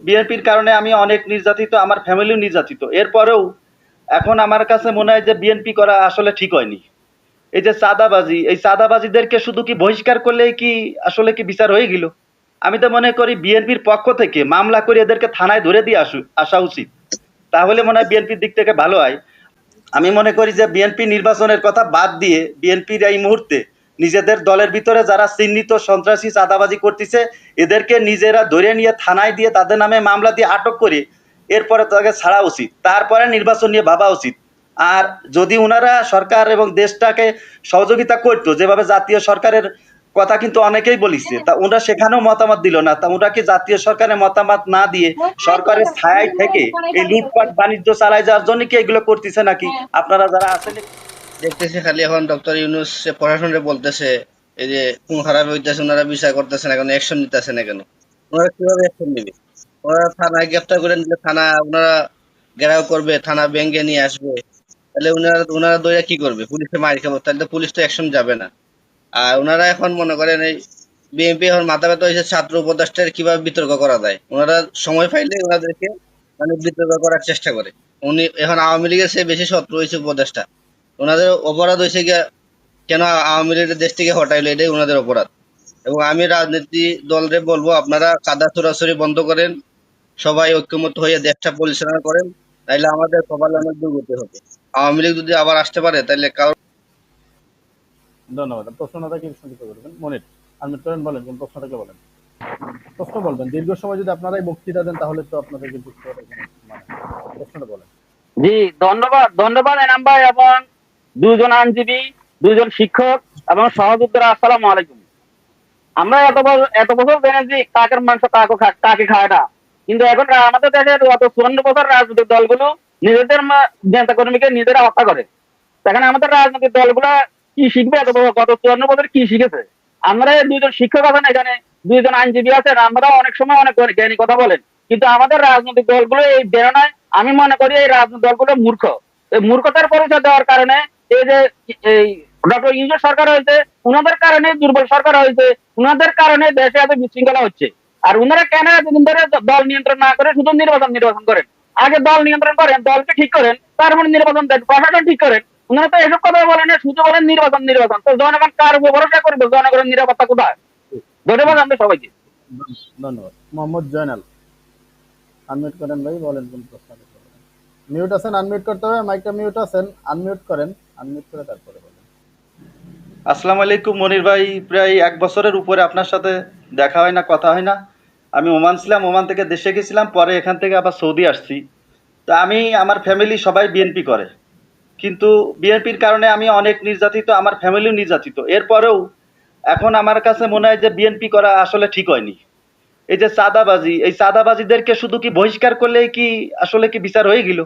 বিএনপির কারণে আমি অনেক নির্যাতিত, আমার ফ্যামিলিও নির্যাতিত। এরপরেও এখন আমার কাছে মনে হয় যে বিএনপি করা আসলে ঠিক হয়নি। এই যে চাঁদাবাজি, এই চাঁদাবাজিদেরকে শুধু কি বহিষ্কার করলেই কি আসলে কি বিচার হয়ে গেল? আমি তো মনে করি বিএনপির পক্ষ থেকে মামলা করে এদেরকে থানায় ধরে দিয়ে আসু, আসা উচিত। তাহলে মনে হয় বিএনপির দিক থেকে ভালো হয়। আমি মনে করি যে বিএনপি নির্বাচনের কথা বাদ দিয়ে বিএনপির এই মুহূর্তে নিজেদের দলের ভিতরে যারা চিহ্নিত সন্ত্রাসী চাঁদাবাজি করতেছে, এদেরকে নিজেরা ধরে নিয়ে থানায় দিয়ে তাদের নামে মামলা দিয়ে আটক করে এরপরে তাকে ছাড়া উচিত। তারপরে নির্বাচন নিয়ে ভাবা উচিত। আর যদি ওনারা সরকার এবং দেশটাকে সহযোগিতা করতো, যেভাবে জাতীয় সরকারের কথা কিন্তু অনেকেই বলিছে, তা ওরা সেখানেও মতামত দিল না। তা ওরা কি জাতীয় সরকারের মতামত না দিয়ে সরকারের ছায়ায় থেকে এই লুটপাট বাণিজ্য চালায় যাওয়ার জন্য কি এগুলো করতেছে নাকি? আপনারা যারা আছেন দেখতেছি খালি এখন ডক্টর ইউনুস সে প্রশাসনে বলতেছে, এই যে কোন খারাপ হইতেছে, ওনারা বিচার করতেছে না কেন অ্যাকশন নিতেছে না কেন? ওনারা কীভাবে অ্যাকশন নিবে? ওনারা থানায় গ্রেফতার করে নিলে থানা, ওনারা ঘেরাও করবে, থানা ব্যাংকে নিয়ে আসবে। তাহলে ওনারা ওনারা দইরা কি করবে? পুলিশে মার খাব, তাহলে তো পুলিশ তো অ্যাকশন যাবে না। আর ওনারা এখন মনে করেন এই বিএনপি এখন মাথা ব্যথা হয়েছে ছাত্র উপদেষ্টার কীভাবে বিতর্ক করা যায়? ওনারা সময় পাইলে ওনাদেরকে মানে বিতর্ক করার চেষ্টা করে। উনি এখন আওয়ামী লীগের চেয়ে বেশি শত্রু হয়েছে উপদেষ্টা। ওনাদের অপরাধ হয়েছে গিয়া কেন আওয়ামী লীগের দেশ থেকে হটাইলো? এটাই ওনাদের অপরাধ। এবং আমি রাজনীতি দলরে বলব আপনারা কাদা চোরাচুরি বন্ধ করেন সবাই ঐক্যমত হয়ে দেশটা পরিচালনা করেন তাইলে আমাদের সবার অনেক দুর্গতি হবে। আওয়ামী লীগ যদি আবার আসতে পারে তাহলে কারও ধন্যবাদ। প্রশ্নটা কি সংক্ষিপ্ত করবেন। মনির আনমিট করেন বলেন কোন প্রশ্নটাকে বলেন? প্রশ্ন বলবেন। দীর্ঘ সময় যদি আপনারাই বক্তৃতা দেন তাহলে তো আপনাদেরকে বুঝতে হবে মানে প্রশ্নটা বলেন। জি ধন্যবাদ। ধন্যবাদ এনাম ভাই এবং দুজন আইনজীবী, দুজন শিক্ষক এবং সহযোদ্ধারা, আসসালামু আলাইকুম। আমরা এত বছর এত বছর জেনেছি কাকের মাংস কাকে কাকে খায় না। কিন্তু এখন আমাদের দেশের গত চুয়ান্ন বছর রাজনৈতিক দলগুলো নিজেদের নেতা কর্মীকে নিজেরা হত্যা করে। সেখানে আমাদের রাজনৈতিক দলগুলো কি শিখবে এত বছর? গত চুয়ান্ন বছর কি শিখেছে? আমরা দুজন শিক্ষক আছেন এখানে, দুইজন আইনজীবী আছেন আমরা অনেক সময় অনেক জ্ঞানী কথা বলেন। কিন্তু আমাদের রাজনৈতিক দলগুলো এই বেরোনায় আমি মনে করি এই রাজনৈতিক দলগুলো মূর্খ। এই মূর্খতার পরিচয় দেওয়ার কারণে এই যে ডক্টর ইউজুর সরকার হয়েছে, উনাদের কারণে দুর্বল সরকার হয়েছে, উনাদের কারণে দেশে এত বিশৃঙ্খলা হচ্ছে। আর উনারা কেন এতদিন ধরে দল নিয়ন্ত্রণ না করে, শুধু নির্বাচন নির্বাচন করেন? আগে দল নিয়ন্ত্রণ করেন, দলকে ঠিক করেন, তারপরে নির্বাচন দেন, প্রশাসন ঠিক করেন। উনারা তো এসব কথা বলেন শুধু বলেন নির্বাচন নির্বাচন। তো জনগণ কার উপর ভরসা করবে? জনগণের নিরাপত্তা কোথায়? ধন্যবাদ আমি সবাইকে। ধন্যবাদ। মোহাম্মদ জয়নাল। আনমিউট করেন ভাই, বলেন কোন করবেন মিউট আছেন আনমিউট করতে হবে মাইকটা মিউট আছেন আনমিউট করেন আনমিউট করে তারপরে বলেন। আসসালামু আলাইকুম, মনির ভাই, প্রায় এক বছরের উপরে আপনার সাথে দেখা হয় না, কথা হয় না। আমি ওমান ছিলাম, ওমান থেকে দেশে গেছিলাম, পরে এখান থেকে আবার সৌদি আসছি। তা আমি, আমার ফ্যামিলি সবাই বিএনপি করে। কিন্তু বিএনপির কারণে আমি অনেক নির্যাতিত, আমার ফ্যামিলিও নির্যাতিত। এরপরেও এখন আমার কাছে মনে হয় যে বিএনপি করা আসলে ঠিক হয়নি। এই যে চাঁদাবাজি, এই চাঁদাবাজিদেরকে শুধু কি বহিষ্কার করলেই কি আসলে কি বিচার হয়ে গেল?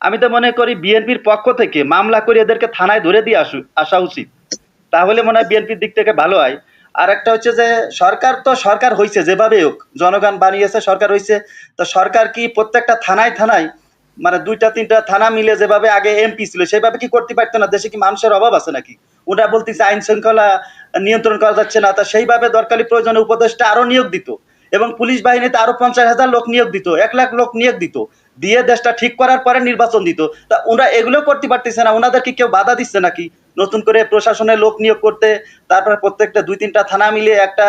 আমি তো মনে করি বিএনপির পক্ষ থেকে মামলা করে এদেরকে থানায় ধরে দিয়ে আসু, আসা উচিত। তাহলে মনে হয় বিএনপির দিক থেকে ভালো হয়। আর একটা হচ্ছে যে সরকার তো সরকার হয়েছে যেভাবে হোক, জনগণ বানিয়েছে, সরকার হয়েছে তো সরকার কি প্রত্যেকটা থানায় থানায় মানে দুইটা, তিনটা থানা মিলে যেভাবে আগে এমপি ছিল, সেভাবে কি করতে পারতো না? দেশে কি মানুষের অভাব আছে নাকি? ওরা বলতেছে আইন শৃঙ্খলা নিয়ন্ত্রণ করা যাচ্ছে না। তা সেইভাবে দরকারি প্রয়োজনে উপদেশটা আরও নিয়োগ দিত। এবং পুলিশ বাহিনীতে আরও পঞ্চাশ হাজার লোক নিয়োগ দিত এক লাখ লোক নিয়োগ দিত। দিয়ে দেশটা ঠিক করার পরে নির্বাচন দিত। তা ওরা এগুলো করতে পারতেছে না ওনাদের কি কেউ বাধা দিচ্ছে নাকি? নতুন করে প্রশাসনের লোক নিয়োগ করতে তারপরে প্রত্যেকটা দুই তিনটা থানা মিলিয়ে একটা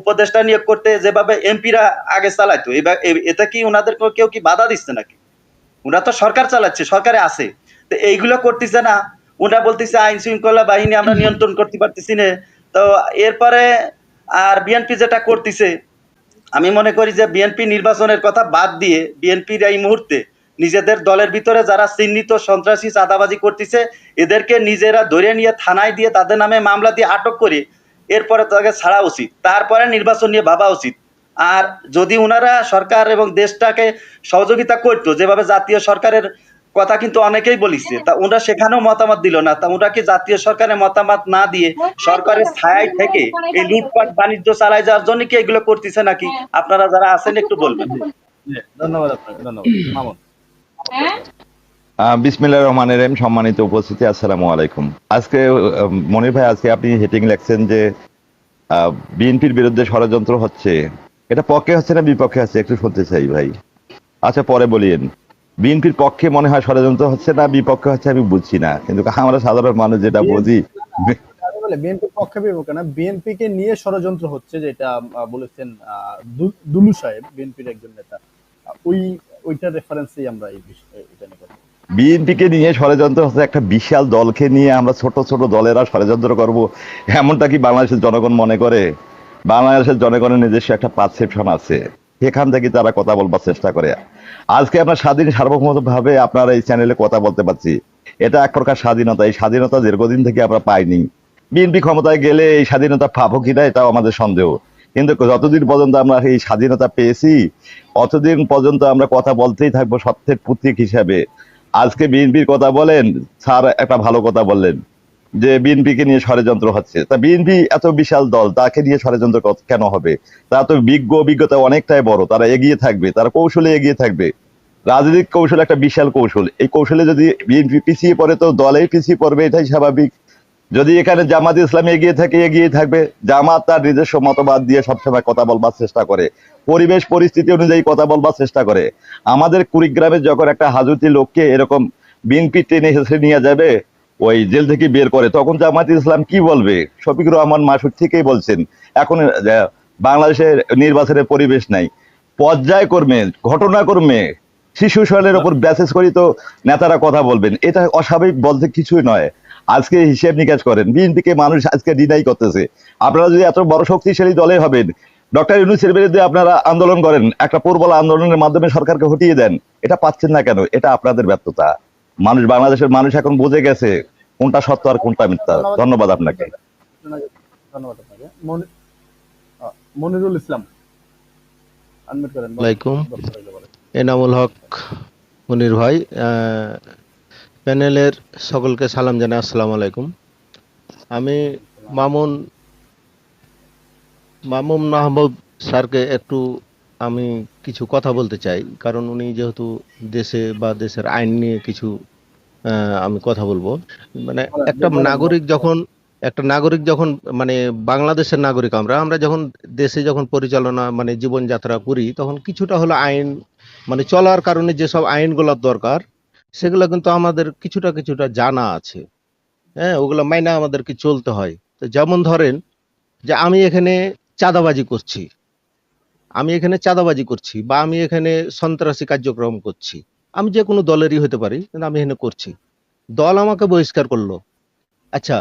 উপদেষ্টা নিয়োগ করতে যেভাবে এমপিরা আগে চালাইতো। এবার এটা কি ওনাদের কেউ কি বাধা দিচ্ছে নাকি? ওরা তো সরকার চালাচ্ছে সরকারে আছে। তো এইগুলো করতেছে না। ওরা বলতেছে আইন শৃঙ্খলা বাহিনী আমরা নিয়ন্ত্রণ করতে পারতেছি না। তো এরপরে আর বিএনপি যেটা করতেছে আমি মনে করি যে বিএনপি নির্বাচনের কথা বাদ দিয়ে বিএনপির এই মুহূর্তে নিজেদের দলের ভিতরে যারা চিহ্নিত সন্ত্রাসী চাঁদাবাজি করতেছে, এদেরকে নিজেরা ধরে নিয়ে থানায় দিয়ে তাদের নামে মামলা দিয়ে আটক করে এরপরে তাকে ছাড়া উচিত। তারপরে নির্বাচন নিয়ে ভাবা উচিত। আর যদি ওনারা সরকার এবং দেশটাকে সহযোগিতা করতো, যেভাবে জাতীয় সরকারের কথা কিন্তু অনেকেই বলিছে। তা ওরা সেখানেও মতামত দিল না। তা ওরা কি জাতীয় সরকারের মতামত না দিয়ে সরকারের ছায়ায় থেকে এই লুটপাট বাণিজ্য চালায় যাওয়ার জন্য কি এগুলো করতেছে নাকি? আপনারা যারা আছেন একটু বলবেন। জি, ধন্যবাদ আপনাকে ধন্যবাদ। মামুন। আহ, রহিম সম্মানিত উপস্থিতি আসসালামু আলাইকুম। আজকে মনির ভাই আজকে আপনি হেটিং লেখছেন যে বিএনপির বিরুদ্ধে ষড়যন্ত্র হচ্ছে। এটা পক্ষে হচ্ছে না বিপক্ষে হচ্ছে? একটু শুনতে চাই ভাই। আচ্ছা পরে বলিয়েন। বিএনপির পক্ষে মনে হয় ষড়যন্ত্র হচ্ছে না বিপক্ষে হচ্ছে আমি বুঝছি না। কিন্তু আমরা সাধারণ মানুষ যেটা বুঝি বিএনপির পক্ষে বিপক্ষে না বিএনপি কে নিয়ে ষড়যন্ত্র হচ্ছে যেটা বলেছেন দুলু সাহেব বিএনপির একজন নেতা। ওই ওইটার রেফারেন্সেই আমরা এই বিষয়ে এটা নিয়ে কথা বলছি। বিএনপিকে নিয়ে ষড়যন্ত্র হচ্ছে একটা বিশাল দলকে নিয়ে আমরা ছোট ছোট দলেরা ষড়যন্ত্র করব এমনটা কি বাংলাদেশের জনগণ মনে করে? বাংলাদেশের জনগণের নিজস্ব একটা পারসেপশন আছে। সেখান থেকে তারা কথা বলবার চেষ্টা করে। আজকে আমরা স্বাধীন সার্বভৌম ভাবে আপনার এই চ্যানেলে কথা বলতে পারছি। এটা এক প্রকার স্বাধীনতা। এই স্বাধীনতা দীর্ঘদিন থেকে আমরা পাইনি। বিএনপি ক্ষমতায় গেলে এই স্বাধীনতা পাবো কিনা এটাও আমাদের সন্দেহ। কিন্তু যতদিন পর্যন্ত আমরা এই স্বাধীনতা পেয়েছি, অতদিন পর্যন্ত আমরা কথা বলতেই থাকব সত্যের পুত্রিক হিসাবে। আজকে বিএনপির কথা বলেন, স্যার একটা ভালো কথা বললেন। যে বিএনপিকে নিয়ে ষড়যন্ত্র হচ্ছে। তা বিএনপি এত বিশাল দল, তাকে নিয়ে ষড়যন্ত্র কেন হবে? তারা তো বিজ্ঞ অভিজ্ঞতা অনেকটাই বড়। তারা এগিয়ে থাকবে, তারা কৌশলে এগিয়ে থাকবে। রাজনৈতিক কৌশল একটা বিশাল কৌশল। এই কৌশলে যদি বিএনপি পিছিয়ে পড়ে তো দলেই পিছিয়ে পড়বে, এটাই স্বাভাবিক। যদি এখানে জামাত ইসলাম এগিয়ে থাকে, এগিয়ে থাকবে। জামাত তার নিজস্ব মতবাদ দিয়ে সবসময় কথা বলবার চেষ্টা করে। পরিবেশ পরিস্থিতি অনুযায়ী কথা বলবার চেষ্টা করে। আমাদের কুড়িগ্রামে যখন একটা হাজুতি লোককে এরকম বিএনপি টেনে হেসে নিয়ে যাবে ওই জেল থেকে বের করে, তখন জামাত ইসলাম কি বলবে? শফিকুর রহমান মাসুদ ঠিকই বলছেন, এখন বাংলাদেশের নির্বাচনের পরিবেশ নাই। পর্যায়ক্রমে, ঘটনাক্রমে শিশু শৈলের ওপর ব্যাসেস করি তো নেতারা কথা বলবেন। এটা অস্বাভাবিক বলতে কিছুই নয়। আজকে হিসেব নিকাশ করেন, বিএনপিকে মানুষ আজকে ডিনাই করতেছে। আপনারা যদি এত বড় শক্তিশালী দলে হবেন, ডক্টর ইউনুসের বিরুদ্ধে আপনারা আন্দোলন করেন, একটা প্রবল আন্দোলনের মাধ্যমে সরকারকে হটিয়ে দেন, এটা পাচ্ছেন না কেন? এটা আপনাদের ব্যর্থতা। মানুষ বাংলাদেশের মানুষ এখন বুঝে গেছে কোনটা সত্য আর কোনটা মিথ্যা। ধন্যবাদ। আপনাকে। ধন্যবাদ আপনাকে। মনিরুল ইসলাম। আনমিট করেন আলাইকুম। এনামুল হক মনির ভাই। আহ, প্যানেলের সকলকে সালাম জানাই আসসালামু আলাইকুম। আমি মামুন মামুন মাহবুব স্যারকে একটু আমি কিছু কথা বলতে চাই। কারণ উনি যেহেতু দেশে বা দেশের আইন নিয়ে কিছু আমি কথা বলব। মানে একটা নাগরিক যখন একটা নাগরিক যখন মানে বাংলাদেশের নাগরিক আমরা আমরা যখন দেশে যখন পরিচালনা মানে জীবনযাত্রা করি তখন কিছুটা হলো আইন মানে চলার কারণে যেসব আইনগুলোর দরকার সেগুলো কিন্তু আমাদের কিছুটা কিছুটা জানা আছে। হ্যাঁ ওগুলো মাইনা আমাদেরকে চলতে হয়। তো যেমন ধরেন যে আমি এখানে চাঁদাবাজি করছি। আমি এখানে চাঁদাবাজি করছি বা আমি এখানে সন্ত্রাসী কার্যক্রম করছি। আমি যে কোনো দলেরই হতে পারি, কিন্তু আমি এখানে করছি। দল আমাকে বহিষ্কার করল। আচ্ছা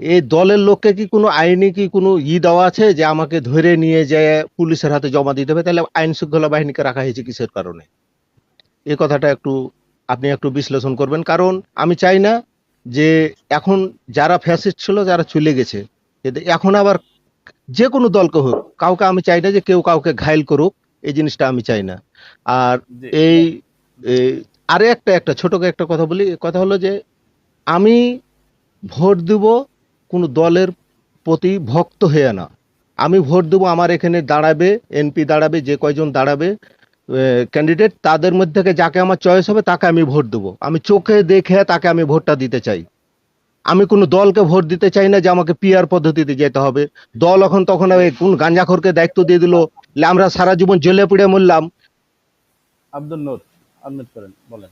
এই দলের লোককে কি কোনো আইনি কি কোনো ই দেওয়া আছে যে আমাকে ধরে নিয়ে যায় পুলিশের হাতে জমা দিতে হবে? তাহলে আইন শৃঙ্খলা বাহিনীকে রাখা হয়েছে কিসের কারণে? এই কথাটা একটু আপনি একটু বিশ্লেষণ করবেন। কারণ আমি চাই না যে এখন যারা ফ্যাসিস্ট ছিল, যারা চলে গেছে এখন আবার যে কোনো দলকে হোক কাউকে আমি চাই না যে কেউ কাউকে ঘাইল করুক এই জিনিসটা আমি চাই না। আর এই এই আরে একটা একটা ছোট একটা কথা বলি কথা হলো যে আমি ভোট দেব কোনো দলের প্রতি ভক্ত হয়ে না। আমি ভোট দেবো আমার এখানে দাঁড়াবে এনপি দাঁড়াবে যে কয়জন দাঁড়াবে ক্যান্ডিডেট তাদের মধ্যে থেকে যাকে আমার চয়েস হবে তাকে আমি ভোট দেবো। আমি চোখে দেখে তাকে আমি ভোটটা দিতে চাই। আমি কোনো দলকে ভোট দিতে চাই না যে আমাকে পিআর পদ্ধতিতে যেতে হবে। দল এখন তখন ওই কোন গাঞ্জাখোরকে দায়িত্ব দিয়ে দিল আমরা সারা জীবন জেলে পুড়ে মরলাম। আব্দুল নূর আনমিট করেন বলেন।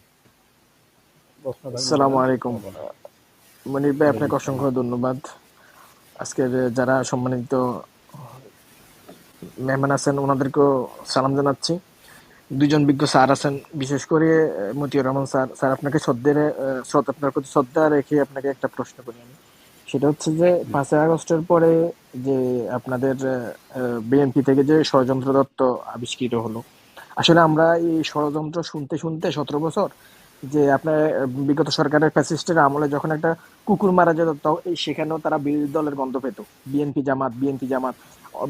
আসসালামু আলাইকুম। মনির ভাই আপনাকে অসংখ্য ধন্যবাদ। আজকের যারা সম্মানিত মেহমান আছেন ওনাদেরকেও সালাম জানাচ্ছি। দুইজন বিজ্ঞ স্যার আছেন বিশেষ করে মতিউর রহমান স্যার। স্যার আপনাকে শ্রদ্ধের শ্রদ্ধা আপনার প্রতি শ্রদ্ধা রেখে আপনাকে একটা প্রশ্ন করি আমি। সেটা হচ্ছে যে পাঁচই আগস্টের পরে যে আপনাদের বিএনপি থেকে যে ষড়যন্ত্র দত্ত আবিষ্কৃত হলো। আসলে আমরা এই ষড়যন্ত্র শুনতে শুনতে সতেরো বছর যে আপনার বিগত সরকারের ফ্যাসিস্টের আমলে যখন একটা কুকুর মারা যেত সেখানেও তারা বিরোধী দলের গন্ধ পেত। BNP Jamaat BNP Jamaat.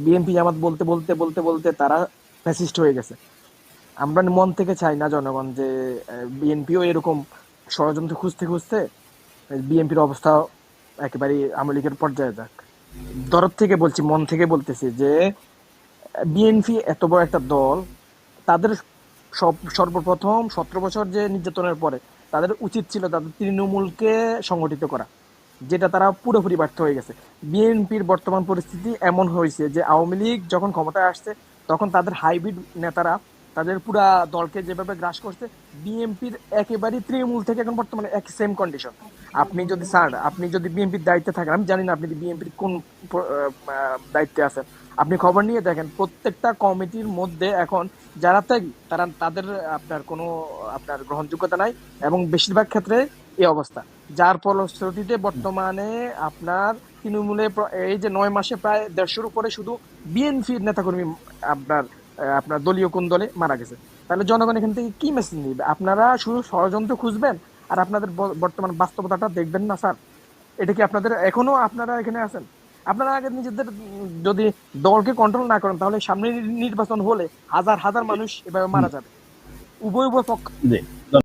BNP Jamaat বলতে বলতে বলতে বলতে তারা ফ্যাসিস্ট হয়ে গেছে। আমরা মন থেকে চাই না জনগণ যে বিএনপিও এরকম ষড়যন্ত্র খুঁজতে খুঁজতে বিএনপির অবস্থা একেবারে আওয়ামী লীগের পর্যায়ে যাক। দরদ থেকে বলছি, মন থেকে বলতেছি যে বিএনপি এত বড় একটা দল, তাদের সব, সর্বপ্রথম সতেরো বছর যে নির্যাতনের পরে তাদের উচিত ছিল তাদের তৃণমূলকে সংগঠিত করা, যেটা তারা পুরোপুরি ব্যর্থ হয়ে গেছে। বিএনপির বর্তমান পরিস্থিতি এমন হয়েছে যে, আওয়ামী লীগ যখন ক্ষমতায় আসছে, তখন তাদের হাইব্রিড নেতারা তাদের পুরা দলকে যেভাবে গ্রাস করছে বিএনপির একেবারেই তৃণমূল থেকে এখন বর্তমানে এক সেম কন্ডিশন আপনি যদি, স্যার, আপনি যদি বিএনপির দায়িত্বে থাকেন, আমি জানি না আপনি বিএনপির কোন দায়িত্বে আছেন। আপনি খবর নিয়ে দেখেন, প্রত্যেকটা কমিটির মধ্যে এখন যারা ত্যাগী, তারা, তাদের আপনার কোনো, আপনার গ্রহণযোগ্যতা নাই এবং বেশিরভাগ ক্ষেত্রে এই অবস্থা। যার ফলশ্রুতিতে বর্তমানে আপনার তৃণমূলে এই যে নয় মাসে প্রায় দেড়শোর উপরে শুধু বিএনপির নেতাকর্মী, আপনার আপনার দলীয় কোন দলে মারা গেছে। তাহলে জনগণ এখান থেকে কি মেসেজ নিবে? আপনারা শুধু ষড়যন্ত্র খুঁজবেন আর আপনাদের বর্তমান বাস্তবতাটা দেখবেন না, স্যার। এটা কি আপনাদের এখনও আপনারা এখানে আছেন? আপনারা আগে নিজেদের যদি দলকে কন্ট্রোল না করেন, তাহলে সামনে নির্বাচন হলে হাজার হাজার মানুষ এভাবে মারা যাবে। উভয় উভয় পক্ষ